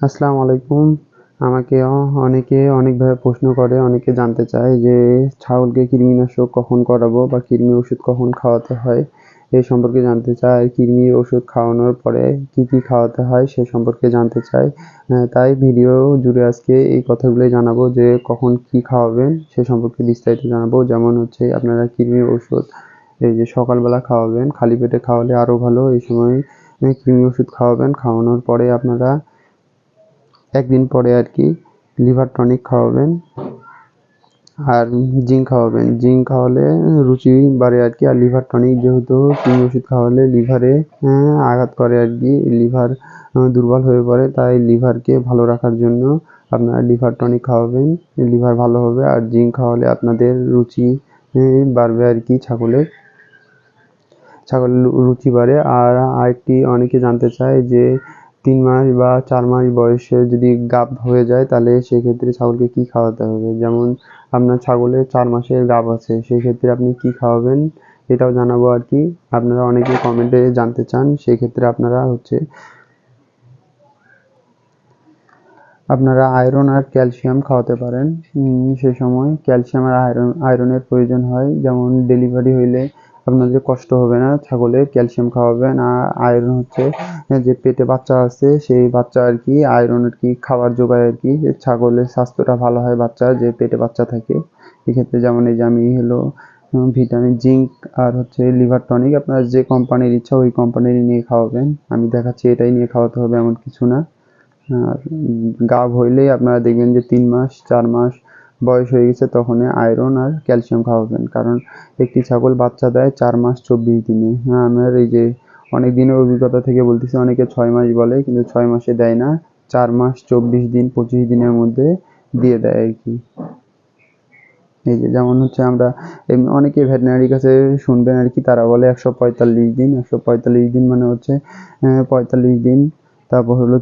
আসসালামু আলাইকুম। আমাকে অনেকে অনেকভাবে প্রশ্ন করে, অনেকে জানতে চায় যে ছাগলকে কৃমিনাশক কখন করাবো বা কৃমি ওষুধ কখন খাওয়াতে হয়। এই সম্পর্কে জানতে চায় কৃমির ওষুধ খাওয়ানোর পরে কি কি খাওয়াতে হয় সে সম্পর্কে জানতে চায়। তাই ভিডিও জুড়ে আজকে এই কথাগুলোই জানাব যে কখন কি খাওয়াবেন সে সম্পর্কে বিস্তারিত জানাব। যেমন হচ্ছে আপনারা কৃমির ওষুধ, এই যে সকালবেলা খাওয়াবেন, খালি পেটে খাওয়ালে আরও ভালো। এই সময় কৃমি ওষুধ খাওয়াবেন, খাওয়ানোর পরে আপনারা একদিন পরে আর কি লিভার টনিক খাওয়াবেন আর জিঙ্ক খাওয়াবেন। জিঙ্ক খাওয়ালে রুচি বাড়ে আর কি, আর লিভার টনিক যেহেতু কৃমি ওষুধ খাওয়ালে লিভারে আঘাত করে আর কি লিভার দুর্বল হয়ে পড়ে, তাই লিভারকে ভালো রাখার জন্য আপনারা লিভার টনিক খাওয়াবেন লিভার ভালো হবে, আর জিঙ্ক খাওয়ালে আপনাদের রুচি বাড়বে আর কি ছাগলের ছাগলের রুচি বাড়ে, আর আরেকটি অনেকে জানতে চায় যে তিন মাস বা চার মাস বয়সে যদি গাব হয়ে যায়, তাহলে সেক্ষেত্রে ছাগলকে কি খাওয়াতে হবে? যেমন আপনার ছাগলের চার মাসের গাব আছে সেই ক্ষেত্রে আপনি কি খাওয়াবেন? এটাও জানাব আর কি। আপনারা অনেকে কমেন্টে জানতে চান সেই ক্ষেত্রে আপনারা হচ্ছে আপনারা আয়রন আর ক্যালসিয়াম খাওয়াতে পারেন। সেই সময় ক্যালসিয়াম আর আয়রন আয়রনের প্রয়োজন হয়। যেমন ডেলিভারি হইলে আপনাদের কষ্ট হবে না ছাগলের ক্যালসিয়াম খাওয়াবেন আর আয়রন হচ্ছে, যে পেটে বাচ্চা আছে, সেই বাচ্চা আর কি আয়রন আর কি খাবার যোগায় আর কি ছাগলের স্বাস্থ্যটা ভালো হয় বাচ্চা, যে পেটে বাচ্চা থাকে। এক্ষেত্রে যেমন এই যে আমি হলো ভিটামিন জিঙ্ক আর হচ্ছে লিভার টনিক আপনার যে কোম্পানির ইচ্ছা, ওই কোম্পানির নিয়ে খাওয়াবেন। আমি দেখাচ্ছি, এটাই নিয়ে খাওয়াতে হবে, এমন কিছু না। আর গাভ হইলেই আপনারা দেখবেন যে তিন মাস, চার মাস বয়স হয়ে গেছে, তখনই আয়রন আর ক্যালসিয়াম খাওয়াবেন। কারণ একটি ছাগল বাচ্চা দেয় চার মাস চব্বিশ দিনে। হ্যাঁ আমার এই যে অনেক দিনের অভিজ্ঞতা থেকে বলতেছি, অনেকে ছয় মাস বলে, কিন্তু ছয় মাসে দেয় না, চার মাস চব্বিশ দিন, পঁচিশ দিনের মধ্যে দিয়ে দেয় আর কি। এই যে, যেমন হচ্ছে আমরা অনেকে ভেটেরিনারি কাছে শুনবেন আর কি, তারা বলে একশো পঁয়তাল্লিশ দিন, একশো পঁয়তাল্লিশ দিন মানে হচ্ছে পঁয়তাল্লিশ দিন, তারপর হলো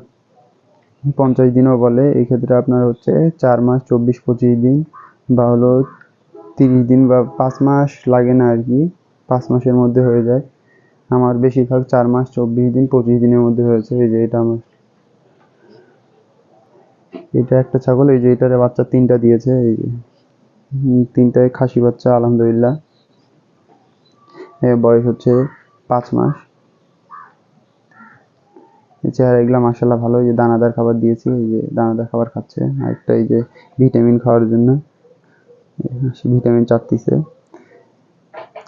পঞ্চাশ দিনও বলে এই ক্ষেত্রে আপনার হচ্ছে চার মাস, চব্বিশ, পঁচিশ দিন বা হলো তিরিশ দিন বা পাঁচ মাস লাগে না আর কি, পাঁচ মাসের মধ্যে হয়ে যায়। আমার বেশিরভাগ চার মাস, চব্বিশ দিন, পঁচিশ দিনের মধ্যে হয়েছে এই যে এটা আমার। এটা একটা ছাগল, এই যে এটার বাচ্চা তিনটা দিয়েছে, এই যে। তিনটায় খাসি বাচ্চা, আলহামদুলিল্লাহ। বয়স হচ্ছে পাঁচ মাস। চেহারা এগুলো মাসাল্লাহ ভালো যে দানাদার খাবার দিয়েছি, এই যে দানাদার খাবার খাচ্ছে। আর একটা এই যে ভিটামিন খাওয়ার জন্য ভিটামিন চাটতিছে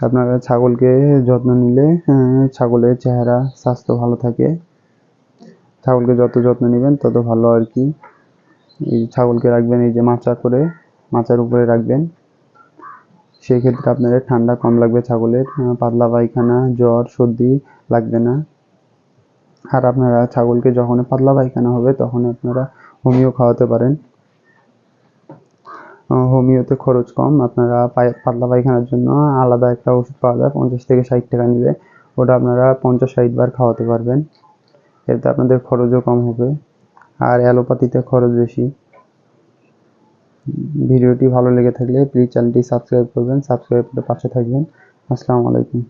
আপনারা ছাগলকে যত্ন নিলে ছাগলের চেহারা, স্বাস্থ্য ভালো থাকে। ছাগলকে যত যত্ন নেবেন, তত ভালো আর কি। এই ছাগলকে রাখবেন, এই যে মাচা করে, মাচার উপরে রাখবেন। সেই ক্ষেত্রে আপনাদের ঠান্ডা কম লাগবে ছাগলের পাতলা পায়খানা, জ্বর, সর্দি লাগবে না। আর আপনারা ছাগলকে যখন পাতলা পায়খানা হবে তখন আপনারা হোমিও খাওয়াতে পারেন। হোমিওতে খরচ কম। আপনারা পাতলা পায়খানার জন্য আলাদা একটা ওষুধ পাওয়া যায়, পঞ্চাশ থেকে ষাট টাকা নেবে। ওটা আপনারা পঞ্চাশ ষাট বার খাওয়াতে পারবেন। এতে আপনাদের খরচও কম হবে। আর অ্যালোপ্যাথিতে খরচ বেশি। ভিডিওটি ভালো লেগে থাকলে প্লিজ চ্যানেলটি সাবস্ক্রাইব করবেন। সাবস্ক্রাইব করে পাশে থাকবেন। আসসালামু আলাইকুম।